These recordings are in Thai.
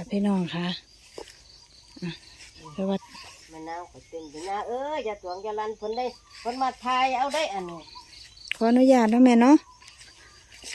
ค่ะพี่น้องค่ะอะเพราะว่ามะนาวก็เต็มอยู่นะเอ้ยอย่าตวงอย่าลันเพิ่นได้เพิ่นมาทายเอาได้อันนี้ขออนุญาตนะแม่เนาะ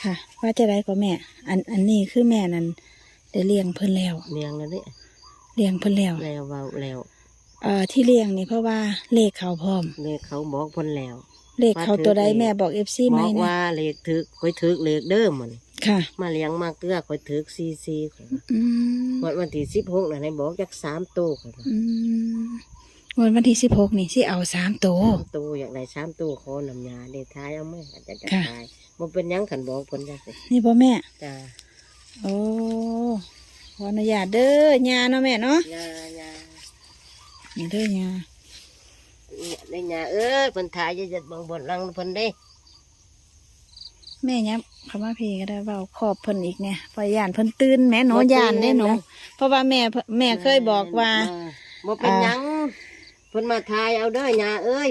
ค่ะ ว่าจะได้ก็แม่ อันอันนี้คือแม่นั่นได้เลี้ยงเพิ่นแล้วเลี้ยงแล้วนี่เลี้ยงเพิ่นแล้วแล้วเว้าแล้วเอ่อที่เลี้ยงนี่เพราะว่าเลขเขาพร้อม เลยเขาบอกเพิ่นแล้ว เลขเขาตัวใดแม่บอกเอฟซีไหมบอกนะว่าเลขถึกค่อยถึกเลขเด้อมัน ค่ะ มาเลี้ยงมาเกลือค่อยถึกซีซีข่อยว่าอืมวันวันที่16น่ะให้บอกจัก3โตข่อยว่าอืมวันวันที่สิบหกนี่สิเอาสามตัว สามโตอยากได้3โตขอน้ำยาได้ทายเอาไหมอาจจะจะค่ะทายบ่เป็นหยังขันบอกเพิ่นจังซี่นี่พ่อแม่ จ้าโอ้ขออนุญาตเด้อยาเนาะแม่เนาะยาญานี่เด้อยาเนี่ยได้ยาเอ้ยเพิ่นทายจะเบิ่งบนหลังเพิ่นเด้ แม่ยับคำว่าพี่ก็ได้เบาขอบเพิ่นอีกเนี่ยพยานเพิ่นตื่นแม่หนูยานได้หนูเพราะว่าแม่เพิ่นแม่เคยบอกว่า บ่เป็นอ่าหยังเพิ่นมาทายเอาเด้อยาเอ้ย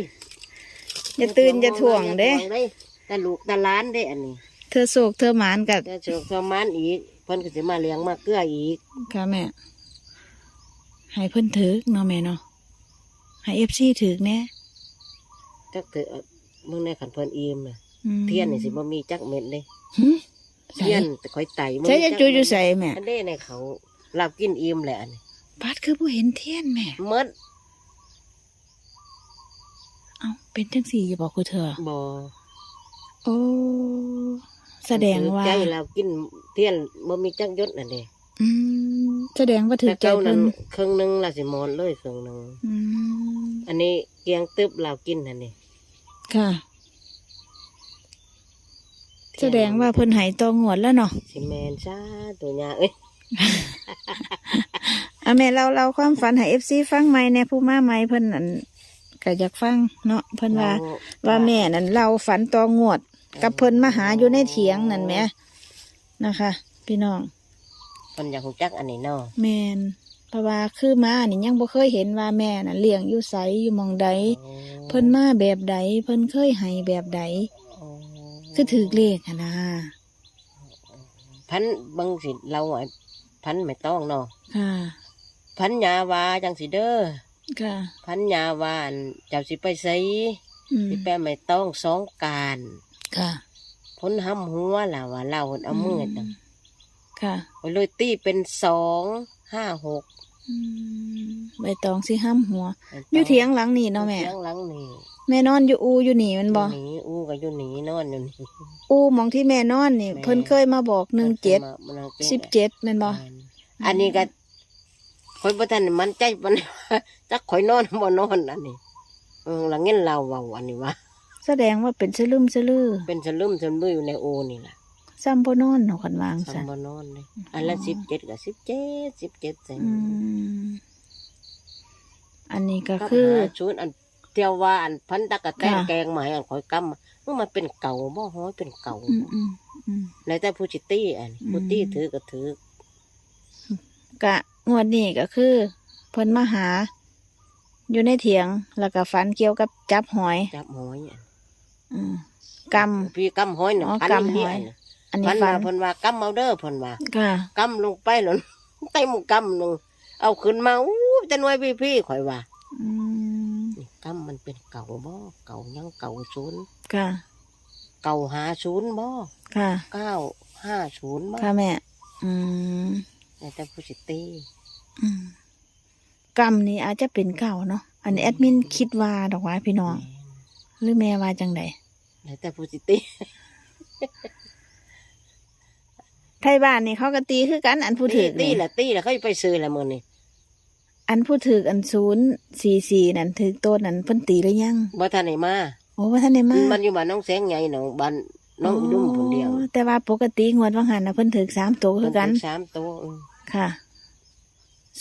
อย่าตื่นอย่าถ่วงเด้ อย่าถ่วงแต่ลูกแต่หล้านเด้อันนี้เธอโศกเธอหมานกับแต่โชคสมานอีกเพิ่นก็สิมาเลี้ยงมาเกลืออีกค่ะแม่ ให้เพิ่นถือเนาะแม่เนาะให้เอฟซีถือแน่จักเถอะมึงในขันเพิ่นอิ่มน่ะอืม เทียนนี่สิบ่มีจักเม็ดเลยหึเทียนแต่ค่อยไต่บ่มีใช้จะจักจูอยู่ใส่แม่อันเด้ในเขาเรากินอิ่มแหละอันนี้ปัดคือผู้เห็นเทียนแม่หมดเอ้าเป็นจังสี่อย่าบอกคือเธอบ่โอ้แสดงว่าใจเรากินเทียนบ่มีจักยศนั่นเด้อืมแสดงว่าถือแต่ใจเจ้านั้เพิ่นนครึ่งหนึงเราสิหมอนเลยครึ่งหนึงอืมอันนี้เกียงตึบเรากินนั่นนี่ค่ะ แสดงว่าเพิ่นใหายตองหวดแล้วเนาะสิแมนซาตัวยาเอ้ยอะแม่เราเราความฝันให้เอฟซีฟังไหมเนี่ยผู้มาไหมเพิ่นนั่นก็อยากฟังเนาะเพิ่นว่าเรว่าแม่นั่นเราฝันตองวด กับเพิ่นมาหาอยู่ในเถียงนั่นแหมนะคะ พี่น้องเพิ่นอยากรู้จักอันนี้เนาะแมนเพราะว่าคือมานี่ยังบ่เคยเห็นว่าแม่น่ะเลี้ยงอยู่ไสอยู่หมองใดเพิ่นมาแบบใดเพิ่นเคยให้แบบใด คือถือเลขอะนะพันบางสิเราอะพันไม่ต้องเนาะค่ะ พันยาวาจังสิเด้อค่ะพันยาวาอันเจ้าสิไปไสอืมสิแปไม่ต้องสองการค่ะพ้นห้ำหัวล่ะว่าเราเอามือจังค่ะไปเลยตีเป็นสองห้าหกอืมใบตองสิห้ำหัว อยู่เถียงหลังนี่เนาะแม่เถียงหลังนี่แม่นอนอยู่อูอยู่นี่แมันบ่อยู่หนีอู้ ก็อยู่หนีนอนอยู่นี่อูหมองที่แม่นอนนี่แม่เพิ่นเคยมาบอกหนึ่งเจ็ดมามาสิบเจ็ดแม่นบ่อันนี้ก็คอยบ่ทันมันใจมันจักข่อยนอนบ่นอนอันนี้เออหลังเงินเราเว้าอันนี้ว่าแสดงว่าเป็นสลึมสลือ เป็นสลึมสลืออยู่ในโอนี่ล่ะซ้ำบ่นอนเนาะคันวางซะทำบ่นอนเลยอันละสิบเจ็ดกับสิบเจ็ดสิบเจ็ดเซนอืมอันนี้ก็ก็คือหาชุดอัน เที่ยวว่าอันพันตะกะแตนค่ะ แกงมาให้อันข่อยกำมันมันเป็นเก่าบ่ฮ้อยเป็นเก่าอืมอืมอืมแล้วแต่ผู้จิตี้อันอืม ผู้ตี้ถือก็ถือกะงวดนี้ก็คือเพิ่นมาหา อยู่ในเถียงแล้วก็ฝันเกี่ยวกับจับหอย จับหอยอันอืมก พี่กำหอยน่ะอ๋อพันกำหอยนี่ำอันนี้พันฝัว่านเพิ่นว่ากำเอาเด้อเพิ่นว่า ค่ะ กำลงไปหล่น เต็มกำลงเอาขึ้นมาอู้จะน้อยพี่พี่ข่อยว่าอืม นี่กำมันเป็นเก่าบ่เก่ายังเก่าศูนย์ค่ะ เก่าหาศูนย์บ่ค่ะ เก้าห้าศูนย์บ่ค่ะแม่ อืมแล้วแต่ผู้จิตี้อืมกรรมนี้อาจจะเป็นเก่าเนาะ อันนี้แอดมินคิดว่าดอกว่าพี่น้อง หรือแม่ว่าจังใดแล้วแต่ผู้จิตี้ไทยบ้านนี่เขาก็ตีคือกันอันผู้ถือตีนี่แหละตีแหละเขาไปซื้อแหละมื้อนี้ อันผู้ถืออันศูนย์สี่สี่นั่นถือโต้นนั่นเพิ่นตีหรือยังบ่ทันได้มาโอ้ว่าท่านได้มามันอยู่บ้านน้องแสงใหญ่น้องบ้านน้องอุดุมคนเดียวอ๋อแต่ว่าปกติงวดว่างหันนะเพิ่นถือสามตัวคือกันเพิ่นถือสามตัวอืมค่ะ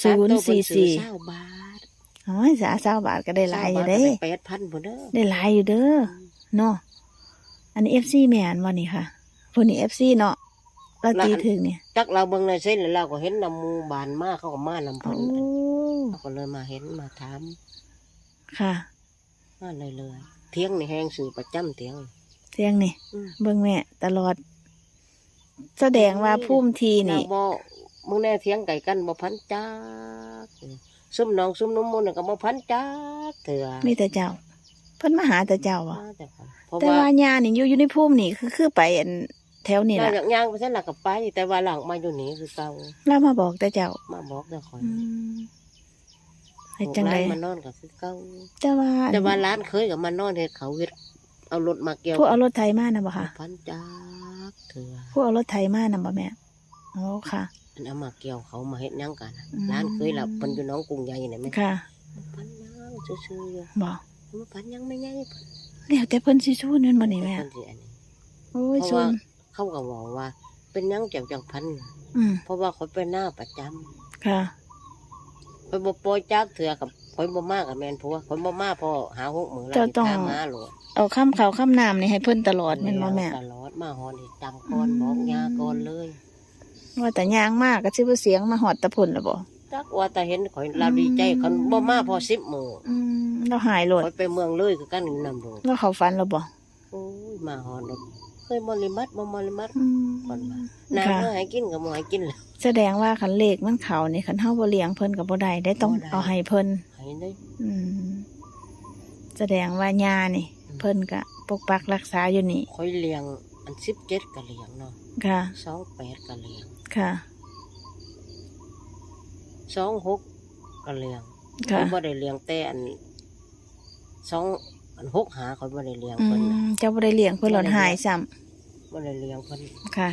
สาศูมนตัย์วเพิ่สี่นซื้อสี่เศร้าบาทอ๋อสาสาวบาทก็ได้หลายอยู่เด้แปดพันพุ่นเด้อได้หลายอยู่เด้อเนาะอันนี้เอฟซีแม่นวันนี้ค่ะพวกนี้เอฟซีเนาะเราตีถึงเนี่ยจักเราเบิ่งในเส้นแล้วเราก็เห็นนำหมูบานมาเขาก็มานำโอ้ เพิ่นเขาก็เลยมาเห็นมาถามค่ะมาเลยเลยๆเที่ยงนี่แห้งสื่อประจำเที่ยงเสียงนี่อืม เบิ่งแม่ตลอด แสดงว่าพุ่มทีเรานี่บ่มึงแน่เถียงไก่กันบ่พันจักซุ่มน้องซุ่มนุ่มมุนนก็บ่พันจักเถื่อมีแต่เจ้า เพิ่นมาหาแต่เจ้าบ่มาแต่คนเพราะแต่ว่าว่าญานี่อยู่อยู่ในภูมินี่คือคือไปอันแถวนี่เราล่ะอยากย่างไปเส้นหลักกับไปแต่ว่าหลังมาอยู่นี่คือเก่าเรามาบอกแต่เจ้ามาบอกแต่คนอืม ให้จังได ลูกหลานมานอนก็คือเก่าแต่ว่าแต่ว่าร้านเคยกับมานอนเฮ็ดเขาเฮ็ดเอารถมาเกี่ยวพวกเอารถไถมานะบ่ค่ะ พันจักเถื่อพวกเอารถไถมานะบ่แม่อ๋อค่ะ อันเอามาเกี่ยวเขามาเฮ็ดหยังกันน่ะอืม ร้านเคยละเพิ่นอยู่หน้องกรุงใหญ่นี่แม่ค่ะพันยังซื่อๆอยู่บ่มาพันยังไม่ใหญ่เพิ่นแล้วแต่เพิ่นสิสู้นั่นบ่นี่แม่เพิ่นสิอันนี้ โอ้ยเพราะซุว่า นเขาก็บอกว่า เป็นหยังเจ้าจังพัน อืมเพราะว่าเขาเป็นหน้าประจำค่ะค อยบ่ปล่อยจักเถื่อกับคอยบ่มากับแม่นผัวคอยบ่มาพอหาหกมื้อแล้วเจ้าต้องตามหาโหลดเอาข้ามเขาวข้ามน้ำนี่ให้เพิ่นตลอดแม่นบ่แม่ ตลอดมาฮอนนี่จำก่อนบอกยาก่อนเลยว่าแต่ย่างมากก็สิบ่เสียงมาหอดตะพุ่นล่ะบ่ จักว่าแต่เห็นข่อยเราดีใจคันบ่มาพอ10มื้ออืมเราหายโลดข่อยไปเมืองเลยคือกันนำโลดเราเข้าฝันแล้วบ่โอ้ยมาฮอนรถเคยบ่ลิมัดบ่บ่ลิมัด อืมก่อนมา น้าค่ะเมื่อให้กินก็บ่ให้กินแล้ว แสดงว่าคันเลขมันเขานี่คันเฮาบ่เลี้ยงเพิ่นก็บ่ได้ได้ต้องบ่ได้ เอาให้เพิ่นให้เลยอืม แสดงว่าญานี่ เพิ่นก็ปกปักรักษาอยู่นี่ข่อยเลี้ยงอัน17ก็เลี้ยงเนาะค่ะ28ก็เลี้ยงค่ะ26ก็เลี้ยงค่ะข่อยบ่ได้เลี้ยงแต่อันสองอันหกหาข่อยบ่ได้เลี้ยงอืเพิ่นน่ะมเจ้าบ่ได้เลี้ยงเพิ่นหลอนหายซ้ำบ่ได้เลี้ยงเพิ่น ค่ะ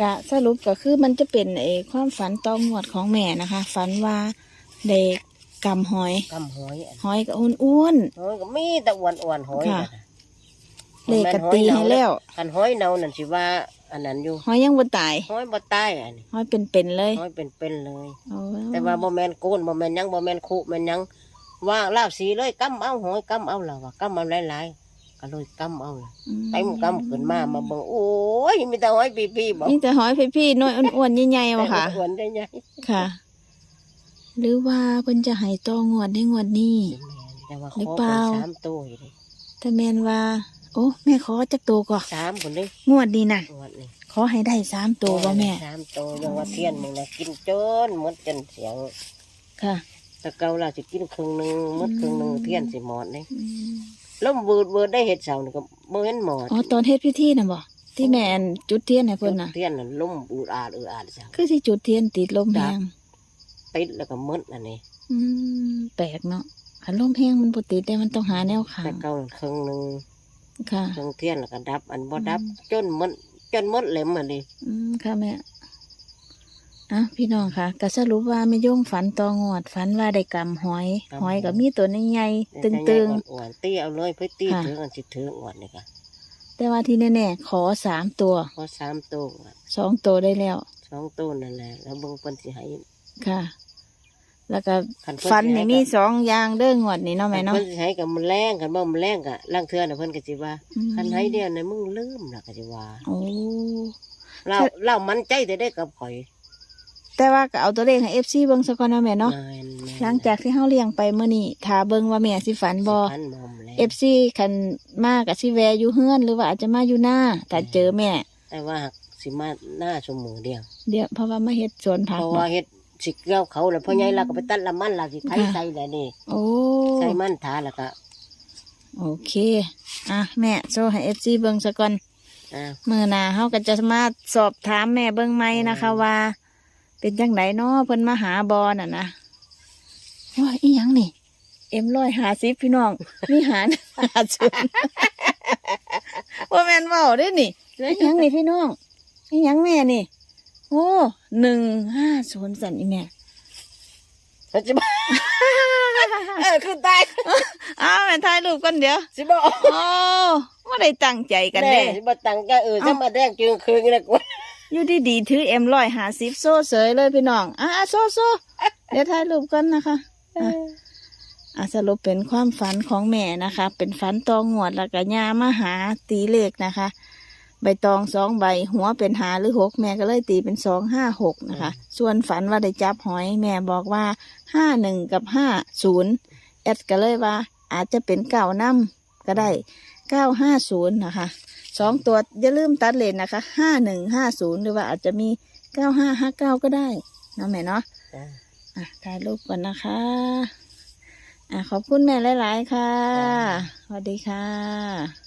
กะสรุปก็คือมันจะเป็นเออความฝันตองหวดของแม่นะคะ ฝันว่าเด็กกำหอย กำหอยอันหอยก็อ้วนหอยก็มีแต่อ้วนๆหอยค่ะน่ะๆเลขกตีให้แล้วคันหอยเนานั่นสิว่า อันนั้นอยู่หอยยังบ่ตายหอยบ่ตายอันนี้หอยเป็นๆเลยหอยเป็นๆเลยโอ้แต่ว่าบ่แม่นโกนบ่แม่นหยังบ่แม่นคุแม่นหยังว่าลาวสีเลยกำเอาหอยกำเอาแล้วว่ากำเอาหลายๆ ก็เลยกำเอาล่ะอืเต็มกำขึ้นมามาเบิ่งโอ้ยมีแต่หอยปีๆบ่นี่แต่หอยพี่ๆน้อยอ้วนๆใหญ่ๆวะค่ะอ้วนได้ใหญ่ค่ะ หรือว่าเพิ่นจะให้ตองวดในงวดนี้แต่ว่าหรือขอเปเป็ล่านสามตัวอยู่ดิถ้าแม่นว่า โอ้แม่ขอจักตัวก่อนสามคนนี้งวดนี้น่ะงวดนี้ขอให้ได้สามตัวบ่แม่สามตัวยังว่าเทียนมึงนะกินจนหมดจนเสียงค่ะแต่เก่าเราจะกินครึ่งหนึงหมดครึ่งหนึงเทียนสิหมดนี่อืม แล้วเบิดเบิดได้เห็ดเสานี่ก็บ่เห็นหมดอ๋อตอนเฮ็ดพิธีน่ะบ่ที่แม่นจุดเทียนให้เพิ่นน่ะ เทียนน่ะลุ่มอูดอาดอืออาดจ้ะ คือสิจุดเทียนติดลมแหงติดแล้วก็หมดอันนี้อืมแปลกเนาะขันลมแห้งมันปติดแต่มันต้องหาแนวขาแต่งเก่านั่นครึ่งหนึงค่ะครึ่งเทียนแล้วก็ดับ อันบ่ดับ อืม จนหมดจนหมดเหลมอันนี้อืมค่ะแม่ อะพี่น้องค่ะก็สรุปว่าไม่ย่งฝันตองวดฝันว่าได้กำหอยหอยก็มีตัวใหญ่ๆตึงอ้วนๆตีเอาเลยเพื่อตีค่ะ ถึงอันสิถึงอ้วนนี่ก็ๆแต่ว่าที่แน่ๆขอสามตัวพอสามตัวอะสองตัวได้แล้ว สองตัวนั่นแหละแล้วเบิ่งเพิ่นสิให้ค่ะ แล้วก็คันเพิ่ฟันสิให้นี่ก็มีสองอย่างเด้องวดนี่เนาะแม่เนาะเพิ่นสิให้กับมันแรงกันบ่มันแรงก็ล่างเทื่อน่ะเพิ่นก็สิว่าอืมคันให้เดียวน่ะมึงลืมน่ะก็สิว่าโอ้ เราเรามั่นใจแต่ได้กับข่อย แต่ว่าก็เอาตัวเลขให้เอฟซีเบิ่งซะก่อนเนาะแม่เนาะแม่นแม่นหลังจากที่เฮาเลี้ยงไปเมื่อนี้ถ้าเบิ่งว่าแม่สิฝันบ่พันบ่มแล้วเอฟซีคันมากับสิแวะอยู่เฮือนหรือว่าอาจจะมาอยู่หน้าแต่เจอแม่ แต่ว่าหักสิมาหน้าชั่วโมงเดียวเดี๋ยวเพราะว่ามาเฮ็ดสวนผักเพราะบ่ว่าเฮ็ดสิเกี่ยวเขาแล้วพ่อใหญ่เราก็ไปตัดละมันเราสิไถค่ะใส่แล้วนี่โอ้ใส่มันทาแล้วก็โอเค อะแม่โซให้เอฟซีเบิ่งซะก่อนอ่ามื้อหน้าเฮาก็จะมาสอบถามแม่เบิ่งใหม่นะคะอืมว่า เป็นจังไดเนาะเพิ่นมาหาบอน่ะนะว่าอีหยังนี่ เอ็มร้อยหาสิพี่น้องมีหารหาศูนย์ว่าแม่นเว้าเด้นี่อีหยังนี่พี่น้องอีหยังแม่นี่ โอ้หนึ่งห้าศูนย์สันอีแม่เขาจะบอกเออคือตายอ้าวแม่ถ่ายรูปกันเดี๋ยวสิบอกโอ้ไม่ได้ตั้งใจกันเด้สิบ่ตังก็เออจะมาแดงจึงคืนแล้วกู อยู่ดีดีๆถือเอ็มร้อยหาสิบโซ่เสยเลยพี่น้อง อะโซ่โซ่เดี๋ยวถ่ายรูปกันนะคะอะอะสรุปเป็นความฝันของแม่นะคะ เป็นฝันตองงวดแล้วก็ยามาหาตีเลขนะคะ ใบตองสองใบ หัวเป็นหาหรือหกแม่ก็เลยตีเป็นสองห้าหกนะคะ ส่วนฝันว่าได้จับหอยแม่บอกว่าห้าหนึ่งกับห้าศูนย์แอดก็เลยว่า อาจจะเป็นเก้านํก็ได้เก้าห้าศูนย์นะคะ สองตัวอย่าลืมตัดเลนนะคะห้าหนึ่งห้าศูนย์หรือว่าอาจจะมีเก้าห้าห้าเก้าก็ได้เนาะแม่เนาะจ้ะอะถ่ายรูปก่อนนะคะ อะขอบคุณแม่หลาย ๆ ค่ะจ้าสวัสดีค่ะ